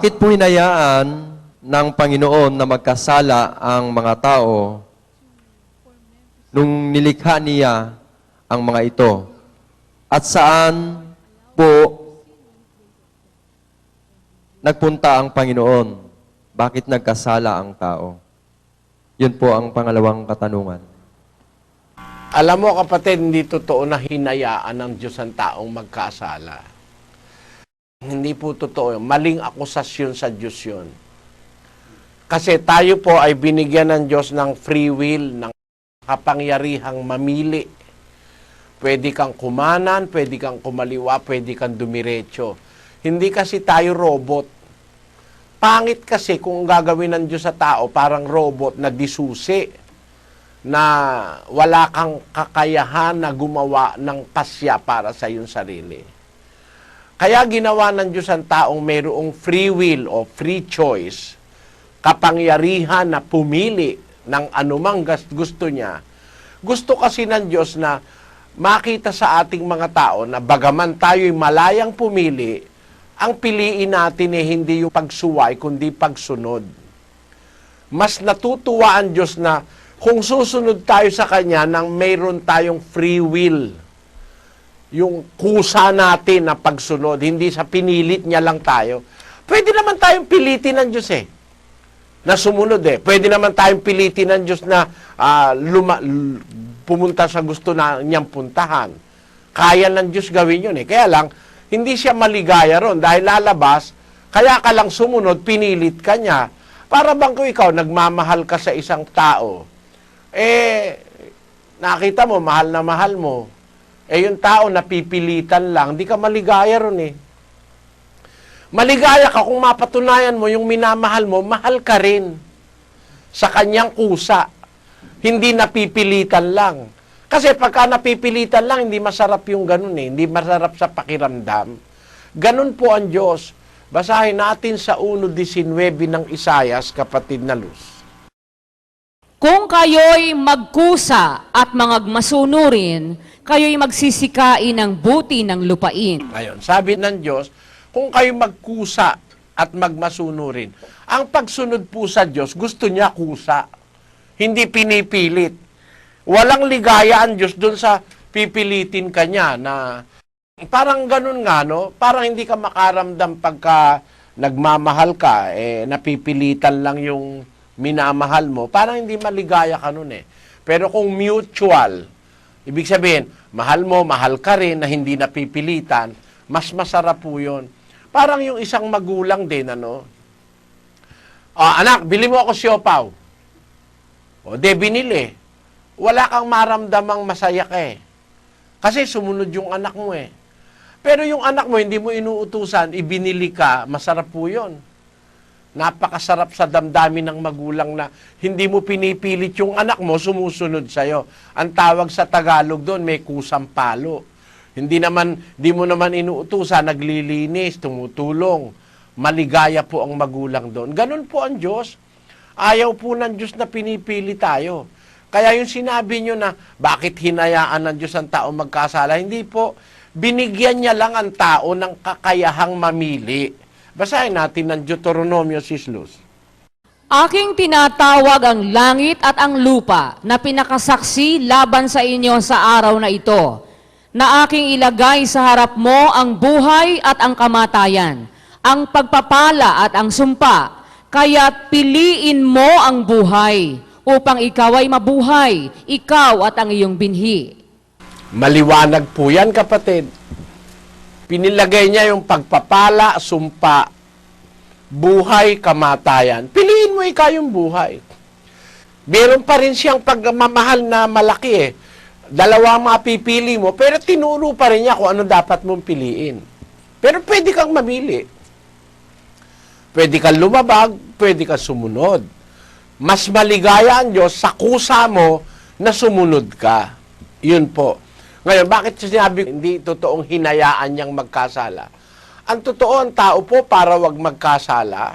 Bakit po hinayaan ng Panginoon na magkasala ang mga tao nung nilikha niya ang mga ito? At saan po nagpunta ang Panginoon? Bakit nagkasala ang tao? Yun po ang pangalawang katanungan. Alam mo kapatid, hindi totoo na hinayaan ng Diyos ang taong magkasala. Hindi po totoo. Maling akusasyon sa Diyos yun. Kasi tayo po ay binigyan ng Diyos ng free will, ng kapangyarihang mamili. Pwede kang kumanan, pwede kang kumaliwa, pwede kang dumiretso. Hindi kasi tayo robot. Pangit kasi kung gagawin ng Diyos sa tao, parang robot na disusi na wala kang kakayahan na gumawa ng pasya para sa iyong sarili. Kaya ginawa ng Diyos ang taong mayroong free will o free choice, kapangyarihan na pumili ng anumang gusto niya. Gusto kasi ng Diyos na makita sa ating mga tao na bagaman tayo'y malayang pumili, ang piliin natin eh hindi yung pagsuway, kundi pagsunod mas natutuwa ang Diyos na kung susunod tayo sa Kanya nang mayroon tayong free will. Yung kusa natin na pagsunod, hindi sa pinilit niya lang tayo. Pwede naman tayong pilitin ng Diyos eh. Na sumunod eh. Pwede naman tayong pilitin ng Diyos na ah, luma- pumunta sa gusto na niyang puntahan. Kaya ng Diyos gawin yun eh. Kaya lang, hindi siya maligaya ron dahil lalabas, kaya ka lang sumunod, pinilit ka niya. Para bang kung ikaw, nagmamahal ka sa isang tao, eh, nakita mo, mahal na mahal mo. Eh, yung tao napipilitan lang, di ka maligaya ron eh. Maligaya ka kung mapatunayan mo yung minamahal mo, mahal ka rin sa kanyang kusa. Hindi napipilitan lang. Kasi pagka napipilitan lang, hindi masarap yung ganun eh. Hindi masarap sa pakiramdam. Ganun po ang Diyos. Basahin natin sa 1.19 ng Isayas, kapatid na Luz. Kung kayo'y magkusa at mangagmasunurin, kayo'y magsisikain ng buti ng lupain. Ngayon, sabi ng Diyos, kung kayo magkusa at magmasunurin, ang pagsunod po sa Diyos, gusto niya kusa. Hindi pinipilit. Walang ligaya ang Diyos doon sa pipilitin ka niya na parang ganun nga, no? Parang hindi ka makaramdam pagka nagmamahal ka, eh, napipilitan lang yung minamahal mo. Parang hindi maligaya ka nun eh. Pero kung mutual, ibig sabihin, mahal mo, mahal ka rin na hindi napipilitan, mas masarap po yun. Parang yung isang magulang din, ano? Ah, anak, bili mo ako siopaw. O, de, binili. Wala kang maramdamang masaya ka eh. Kasi sumunod yung anak mo eh. Pero yung anak mo, hindi mo inuutusan, ibinili ka, masarap po yun. Napakasarap sa damdamin ng magulang na hindi mo pinipilit yung anak mo, sumusunod sa'yo. Ang tawag sa Tagalog doon, may kusang palo. Hindi naman, di mo naman inuutusan, naglilinis, tumutulong. Maligaya po ang magulang doon. Ganun po ang Diyos. Ayaw po ng Diyos na pinipili tayo. Kaya yung sinabi nyo na, bakit hinayaan ng Diyos ang tao magkasala? Hindi po. Binigyan niya lang ang tao ng kakayahang mamili. Basahin natin ng Deuteronomio Sislus. Aking tinatawag ang langit at ang lupa na pinakasaksi laban sa inyo sa araw na ito, na aking ilagay sa harap mo ang buhay at ang kamatayan, ang pagpapala at ang sumpa, kaya't piliin mo ang buhay upang ikaw ay mabuhay, ikaw at ang iyong binhi. Maliwanag po yan, kapatid. Pinilagay niya yung pagpapala, sumpa, buhay, kamatayan. Piliin mo ikaw yung buhay. Meron pa rin siyang pagmamahal na malaki eh. Dalawa ang mapipili mo, pero tinuro pa rin niya kung ano dapat mong piliin. Pero pwede kang mamili. Pwede kang lumabag, pwede kang sumunod. Mas maligaya ang Diyos sa kusa mo na sumunod ka. Yun po. Ngayon, bakit sinabi hindi totoong hinayaan niyang magkasala? Ang totoo, ang tao po para wag magkasala,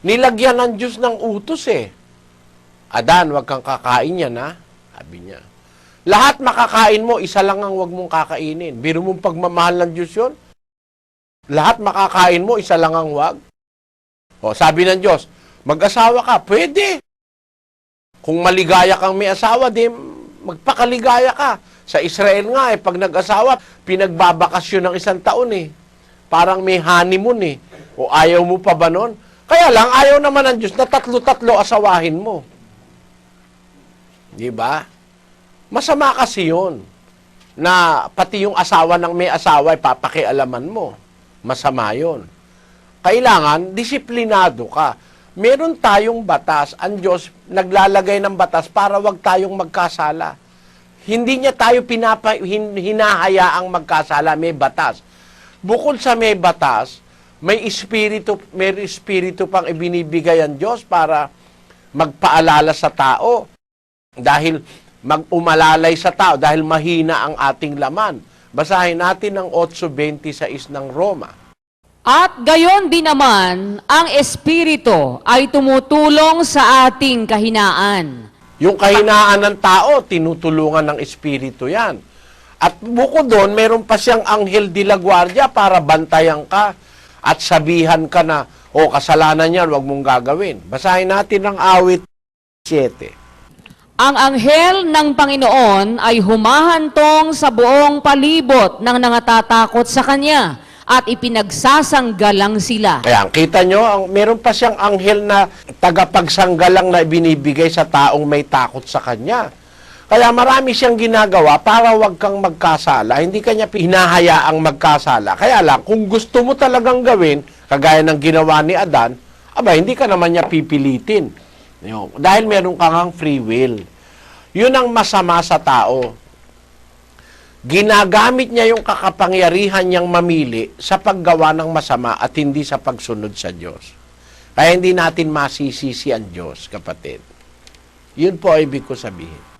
nilagyan ng Diyos ng utos eh. Adan, wag kang kakain yan ha. Sabi niya. Lahat makakain mo, isa lang ang wag mong kakainin. Biro mong pagmamahal ng Diyos yun. Lahat makakain mo, isa lang ang wag. O, sabi ng Diyos, mag-asawa ka, pwede. Kung maligaya kang may asawa, di magpakaligaya ka. Sa Israel nga, eh, pag nag-asawa, pinagbabakasyon ng isang taon eh. Parang may honeymoon eh. O ayaw mo pa ba nun? Kaya lang, ayaw naman ng Diyos na tatlo-tatlo asawahin mo. Di ba? Masama kasi yun na pati yung asawa ng may asawa ay papakialaman mo. Masama yun. Kailangan, disiplinado ka. Meron tayong batas. Ang Diyos naglalagay ng batas para wag tayong magkasala. Hindi niya tayo pinapa, hin, hinahayaang magkasala. May batas. Bukod sa may batas, may espiritu, may espiritu pang ibinibigay ang Diyos para magpaalala sa tao dahil mag-umalalay sa tao dahil mahina ang ating laman. Basahin natin ang 8.26 ng Roma. At gayon din naman, ang Espiritu ay tumutulong sa ating kahinaan. Yung kahinaan ng tao, tinutulungan ng Espiritu yan. At bukod doon, meron pa siyang anghel de la guardia para bantayan ka at sabihan ka na, o kasalanan yan, wag mong gagawin. Basahin natin ang awit 7. Ang anghel ng Panginoon ay humahantong sa buong palibot ng nangatatakot sa Kanya at ipinagsasanggalang sila. Kaya kita nyo, ang, meron pa siyang anghel na tagapagsanggalang na binibigay sa taong may takot sa kanya. Kaya marami siyang ginagawa para wag kang magkasala. Hindi kanya hinahayaang magkasala. Kaya lang, kung gusto mo talagang gawin, kagaya ng ginawa ni Adan, aba, hindi ka naman niya pipilitin. Dahil meron kang free will. Yun ang masama sa tao ginagamit niya yung kakapangyarihan niyang mamili sa paggawa ng masama at hindi sa pagsunod sa Diyos. Kaya hindi natin masisisi ang Diyos, kapatid. Yun po ay ibig ko sabihin.